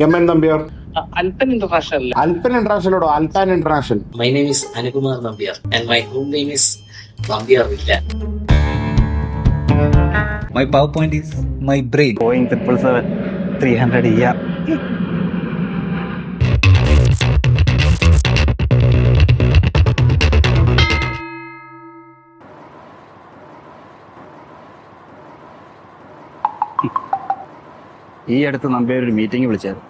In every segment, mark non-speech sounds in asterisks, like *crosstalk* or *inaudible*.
M N Nambiar Alpine International Alpine ഇന്റർനാഷണലോടോ Alpine International My name is Anukumar Nambiar and my home name is Nambiar Villa. My PowerPoint is my brain. Boeing 777 300 ER. ഈ അടുത്ത് നമ്പേ ഒരു meeting വിളിച്ചത്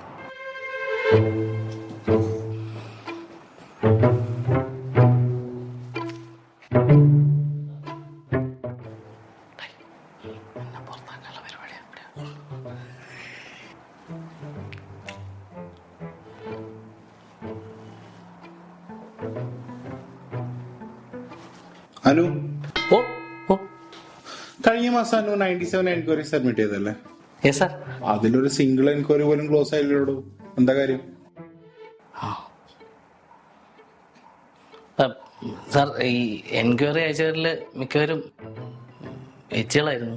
അനു. ഓ ഓ. കഴിഞ്ഞ മാസം അനു ninety seven enquiry submit ചെയ്തല്ലേ yes sir അതിലൊരു സിംഗിൾ എൻക്വയറി പോലും ക്ലോസ് ആയില്ലോടോ എന്താ കാര്യം? സാർ ഈ എൻക്വയറി അയച്ചവരിൽ മിക്കവരും എച്ചികളായിരുന്നു.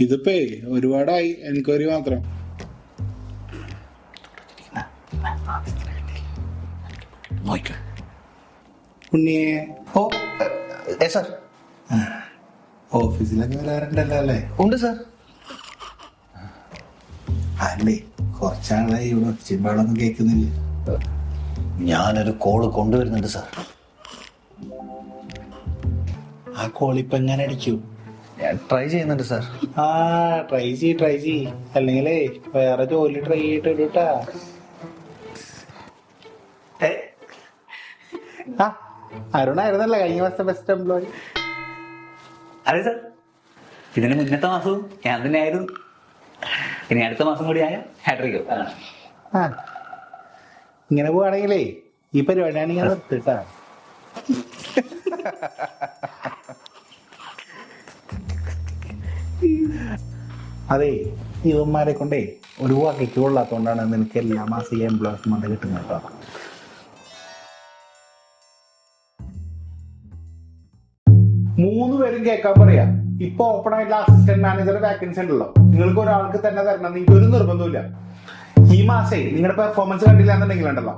ഇതിപ്പേ ഒരുപാടായി എൻക്വയറി മാത്രം. ഉണ്ണിയെ. ഓ സാർ ഓഫീസിലൊക്കെ വരാറുണ്ടല്ലോ അല്ലേ? ഉണ്ട് സാർ. അല്ലേ. കുറച്ചാളായി ഇവിടെ ചിമ്പാളൊന്നും കേൾക്കുന്നില്ല. ഞാനൊരു കോൾ കൊണ്ടുവരുന്നുണ്ട് സാർ. ആ കോൾ ഇപ്പൊ എങ്ങനെ അടിച്ചു? ഞാൻ ട്രൈ ചെയ്യുന്നുണ്ട് സാർ. ആ ട്രൈ ചെയ് ട്രൈ ചെയ് അല്ലെങ്കിലേ വേറെ ജോലി ട്രൈ ചെയ്തിട്ട് ഇടൂട്ടാ ഏ? ആ അരുണായിരുന്നല്ലേ? കഴിഞ്ഞ മാസത്തെ ബെസ്റ്റ് എംപ്ലോയി അതെ സർ. ഇതിന് മുന്നത്തെ മാസവും ഞാൻ തന്നെയായിരുന്നു ഇനി അടുത്ത മാസം കൂടി ആയ ഹാട്രിക്കോ. ആ. ഇങ്ങനെ പോവാണെങ്കിലേ ഈ പരിപാടിയാണെങ്കിൽ നിർത്തിട്ടാ അതെ ഇവന്മാരെ കൊണ്ടേ ഒരു വാക്കിക്ക് കൊള്ളാത്തോണ്ടാണ് നിനക്ക് എല്ലാ മാസം എംപ്ലോയ്മെന്റ് കിട്ടുന്നത് കേട്ടോ. മൂന്ന് പേരും കേൾക്കാൻ പറയാ. ഇപ്പൊ ഓപ്പൺ ആയിട്ടുള്ള അസിസ്റ്റന്റ് മാനേജർ വേക്കൻസി ഉണ്ടല്ലോ. നിങ്ങൾക്ക് ഒരാൾക്ക് തന്നെ തരണം നിങ്ങൾക്ക് ഒരു നിർബന്ധമില്ല ഈ മാസേ നിങ്ങളുടെ പെർഫോമൻസ് കണ്ടില്ല എന്നുണ്ടെങ്കിൽ ഉണ്ടല്ലോ.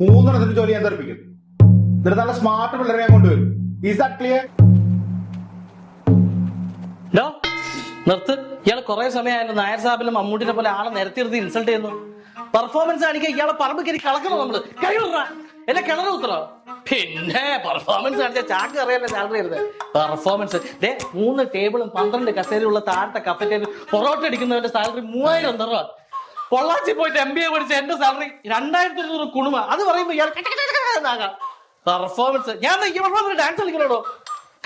മൂന്നെണ്ണത്തിന് ജോലി ഞാൻ തെറിപ്പിക്കും. എന്നിട്ട് നല്ല സ്മാർട്ട് പിള്ളേരെ ഞാൻ കൊണ്ടുവരും. ഈസ് ദാറ്റ് ക്ലിയർ നിർത്ത്. ഇയാൾ കുറെ സമയമായാലും നായർ സാബിലും മമ്മൂട്ടിനെ പോലെ ആളെ നിരത്തി ഇൻസൾട്ട് ചെയ്യുന്നു. പെർഫോമൻസ് കാണിക്കാൻ ഇയാളെ പറമ്പ് കയറി കളക്കണം നമ്മൾ. കഴിവുറ എന്നെ കിണർ കുത്തറോ പിന്നെ പെർഫോമൻസ് കാണിച്ച ചാക്ക് അറിയാൻ സാലറി ആയിരുന്നു പെർഫോമൻസ് ദേ മൂന്ന് ടേബിളും പന്ത്രണ്ട് കസേരയുള്ള താഴത്തെ കഫറ്റേരിയ പൊറോട്ട അടിക്കുന്നവന്റെ സാലറി മൂവായിരം രൂപ പൊള്ളാച്ചി പോയിട്ട് എം ബി എ പഠിച്ച എന്റെ സാലറി രണ്ടായിരത്തി ഇരുന്നൂറ് കുണുമ. അത് പറയുമ്പോ ഇയാൾ പെർഫോമൻസ് ഞാൻ ഡാൻസ് കളിക്കണോ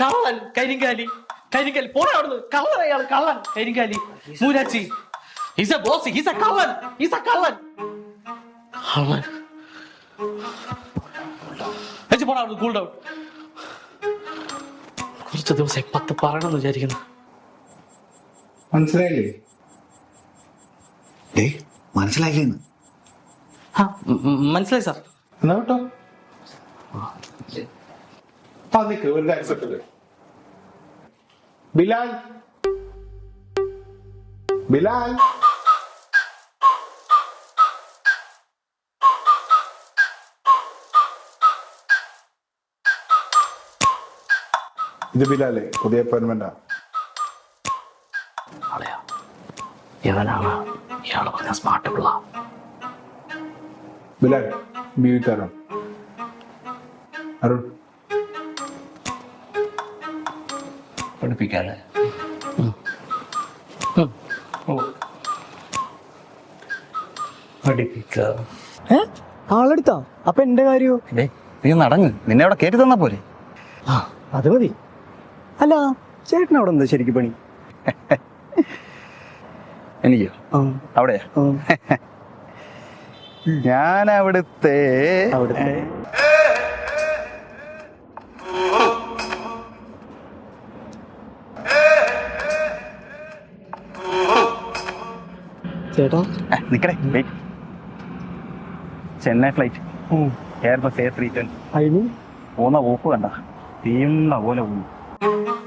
കള്ളൻ കരിങ്കാലി. കരിങ്കാലി. പോടാ അവിടുന്ന്. കള്ളൻ അയാൾ കള്ളൻ കരിങ്കാലി. മൂരാച്ചി. എ ബോസ് എ കള്ളൻ. എ കള്ളൻ. കള്ളൻ. പോടാ അവിടുന്ന് കൂൾ ഡൗൺ കുറച്ച് ദിവസം പത്ത് പറയണമെന്ന് വിചാരിക്കുന്നു. മനസ്സിലായില്ലേ? ഡേ മനസ്സിലായില്ലേന്ന്? ആ മനസ്സിലായി സാർ എന്നാ കേട്ടോ ആ നിക്ക് ഒരു ബിലാൽ? ബിലാൽ? ഇത് ബിലാലേ പുതിയ അപ്പോയിന്റ്മെന്റാ അളയാ ഇവനാണ്? ഇയാൾ പറഞ്ഞ സ്മാർട്ട് പിള്ള. ബിലാൽ മ്യൂട്ട് അരുൺ. അരുൺ പഠിപ്പിക്കാതെ പഠിപ്പിക്കാം. ഏ? ആളെടുത്താ? അപ്പൊ എന്റെ കാര്യോ? നീ നടങ്ങ്. നിന്നെ അവിടെ കയറ്റി തന്നാ പോരെ. ആ അത് മതി. അല്ല ചേട്ടൻ അവിടെ എന്താ ശരിക്കും പണി? എനിക്കോ? അവിടെയാ? ഞാൻ അവിടുത്തെ അവിടുത്തെ. ചേട്ടാ? ഏ, നിക്കടേ വെയിറ്റ്. ചെന്നൈ ഫ്ലൈറ്റ്. ഉം, എയർബസ് എ ത്രീ ട്വന്റി അതിന് പോകുന്ന പോക്ക് കണ്ട. തീയുന്ന പോലെ പോകുന്നു. Thank *laughs* you.